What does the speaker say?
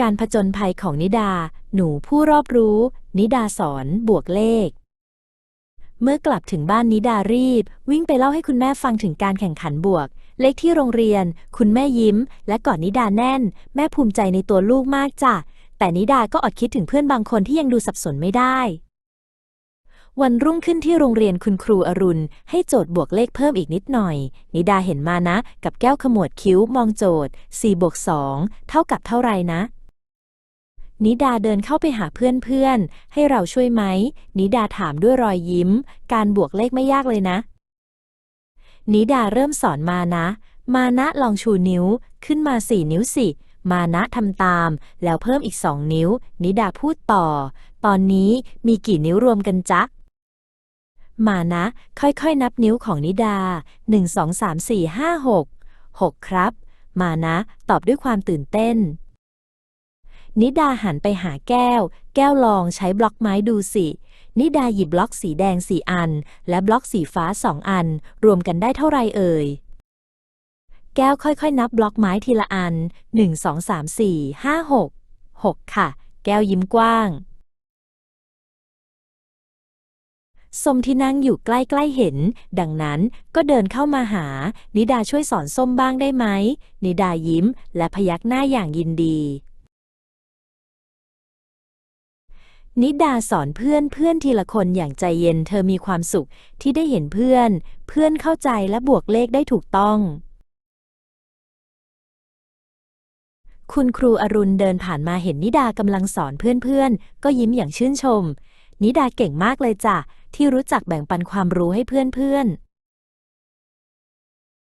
การผจญภัยของนิดา หนูผู้รอบรู้ นิดาสอนบวกเลข เมื่อกลับถึงบ้านนิดารีบ วิ่งไปเล่าให้คุณแม่ฟังถึงการแข่งขันบวก เลขที่โรงเรียน คุณแม่ยิ้ม และกอดนิดาแน่น แม่ภูมิใจในตัวลูกมากจ้ะแต่นิดาก็อดคิดถึงเพื่อนบางคนที่ยังดูสับสนไม่ได้ วันรุ่งขึ้นที่โรงเรียนคุณครูอรุณ ให้โจทย์บวกเลขเพิ่มอีกนิดหน่อย นิดาเห็นมานะ กับแก้วขมวดคิ้วมองโจทย์4บวก2เท่ากับเท่าไรนะ นิดาเดินเข้าไปหาเพื่อนๆ ให้เราช่วยไหม นิดาถามด้วยรอยยิ้ม การบวกเลขไม่ยากเลยนะ นิดาเริ่มสอนมานะ มานะลองชูนิ้ว ขึ้นมาสี่นิ้วสิ มานะทำตาม แล้วเพิ่มอีกสองนิ้ว นิดาพูดต่อ ตอนนี้มีกี่นิ้วรวมกันจ๊ะมานะ ค่อยๆ นับนิ้วของนิดา 1 2 3 4 5 6 6 ครับ มานะ ตอบด้วยความตื่นเต้น นิดาหันไปหาแก้ว แก้วลองใช้บล็อกไม้ดูสิ นิดาหยิบบล็อกสีแดงสี่อัน และบล็อกสีฟ้าสองอัน รวมกันได้เท่าไรเอ่ย แก้วค่อยๆ นับบล็อกไม้ทีละอัน1 2 3 4 5 6 6ค่ะ แก้วยิ้มกว้างส้มที่นั่งอยู่ใกล้ๆเห็น ดังนั้นก็เดินเข้ามาหา นิดาช่วยสอนส้มบ้างได้ไหม นิดายิ้มและพยักหน้าอย่างยินดี นิดาสอนเพื่อนเพื่อนทีละคนอย่างใจเย็นเธอมีความสุขที่ได้เห็นเพื่อน เพื่อนเข้าใจและบวกเลขได้ถูกต้อง คุณครูอรุณเดินผ่านมาเห็นนิดากำลังสอนเพื่อนๆ ก็ยิ้มอย่างชื่นชม นิดาเก่งมากเลยจ้ะที่รู้จักแบ่งปันความรู้ให้เพื่อนๆ